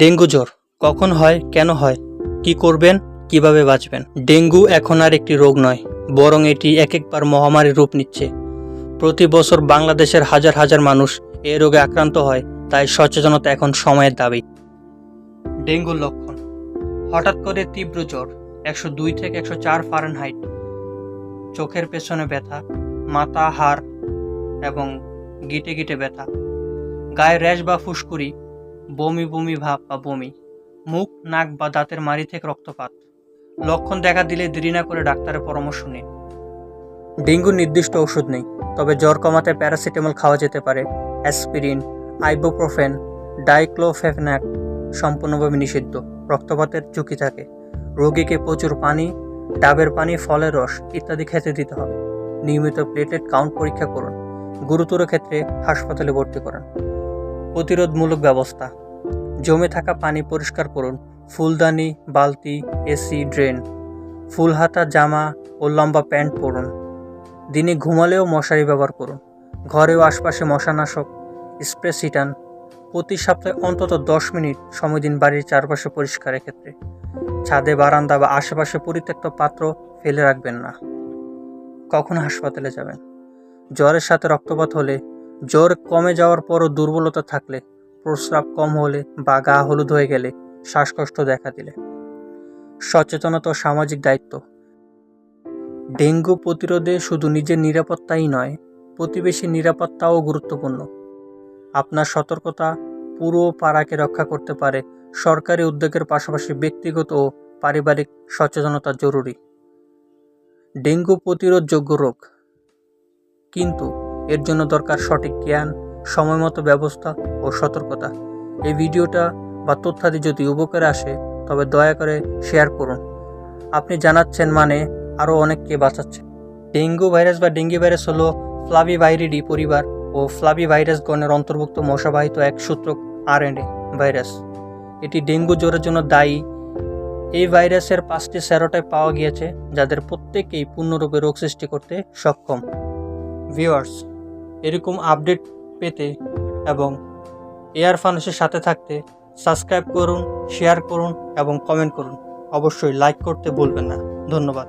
Dengue জ্বর। কখন হয়, কেন হয়, কি করবেন, কীভাবে বাঁচবেন? ডেঙ্গু এখন আর একটি রোগ নয়, বরং এটি এক একবার মহামারীর রূপ নিচ্ছে। প্রতি বছর বাংলাদেশের হাজার হাজার মানুষ এ রোগে আক্রান্ত হয়, তাই সচেতনতা এখন সময়ের দাবি। ডেঙ্গুর লক্ষণ। হঠাৎ করে তীব্র জ্বর, একশো দুই থেকে একশো চার ফারেনহাইট চোখের পেছনে ব্যথা, মাথা, হাড় এবং গিটে গিটে ব্যথা। গায়ে র্যাশ বা ফুসকুড়ি বমি বমি ভাব বা বমি। মুখ, নাক বা দাঁতের মাড়ি থেকে রক্তপাত। লক্ষণ দেখা দিলে দেরি না করে ডাক্তারের পরামর্শ নিন। ডেঙ্গুর নির্দিষ্ট ওষুধ নেই, তবে জ্বর কমাতে প্যারাসিটামল খাওয়া যেতে পারে। অ্যাসপিরিন, আইবোপ্রোফেন ডাইক্লোফেফন্যাক সম্পূর্ণভাবে নিষিদ্ধ, রক্তপাতের ঝুঁকি থাকে। রোগীকে প্রচুর পানি, ডাবের পানি, ফলের রস ইত্যাদি খেতে দিতে হবে। নিয়মিত প্লেটেড কাউন্ট পরীক্ষা করুন। গুরুতর ক্ষেত্রে হাসপাতালে ভর্তি করুন। প্রতিরোধমূলক ব্যবস্থা। জমে থাকা পানি পরিষ্কার করুন। ফুলদানি, বালতি, এসি, ড্রেন ফুল হাতা জামা ও লম্বা প্যান্ট পরুন। দিনে ঘুমালেও মশারি ব্যবহার করুন। ঘরে ও আশপাশে মশানাশক, স্প্রে ছিটান। প্রতি সপ্তাহে অন্তত দশ মিনিট সময় দিন বাড়ির চারপাশে পরিষ্কারের ক্ষেত্রে। ছাদে, বারান্দা বা আশেপাশে পরিত্যক্ত পাত্র ফেলে রাখবেন না। কখন হাসপাতালে যাবেন? জ্বরের সাথে রক্তপাত হলে, জ্বর কমে যাওয়ার পরও দুর্বলতা থাকলে প্রস্রাব কম হলে বা গা হলুদ হয়ে গেলে শ্বাসকষ্ট দেখা দিলে। সচেতনতা ও সামাজিক দায়িত্ব। ডেঙ্গু প্রতিরোধে শুধু নিজের নিরাপত্তাই নয়, প্রতিবেশীর নিরাপত্তাও গুরুত্বপূর্ণ। আপনার সতর্কতা পুরো পাড়াকে রক্ষা করতে পারে, সরকারি উদ্যোগের পাশাপাশি ব্যক্তিগত ও পারিবারিক সচেতনতা জরুরি। ডেঙ্গু প্রতিরোধযোগ্য রোগ। কিন্তু এর জন্য দরকার সঠিক জ্ঞান সময়মতো ব্যবস্থা ও সতর্কতা। এই ভিডিওটা বা তথ্যাদি যদি উপকারে আসে, তবে দয়া করে শেয়ার করুন। আপনি জানাচ্ছেন মানে আরও অনেককে বাঁচাচ্ছেন ডেঙ্গু ভাইরাস বা ডেঙ্গি ভাইরাস হলো ফ্লাভি ভাইরিডি পরিবার ও ফ্লাভি ভাইরাস গণের অন্তর্ভুক্ত মশাবাহিত এক সূত্রক আরএনএ ভাইরাস। এটি ডেঙ্গু জ্বরের জন্য দায়ী। এই ভাইরাসের পাঁচটি স্যারোটাইপ পাওয়া গিয়েছে, যাদের প্রত্যেকেই পূর্ণরূপে রোগ সৃষ্টি করতে সক্ষম। ভিউয়ার্স, এরকম আপডেট পেতে এবং এয়ার ফানুসের সাথে থাকতে সাবস্ক্রাইব করুন, শেয়ার করুন এবং কমেন্ট করুন। অবশ্যই লাইক করতে ভুলবেন না। ধন্যবাদ।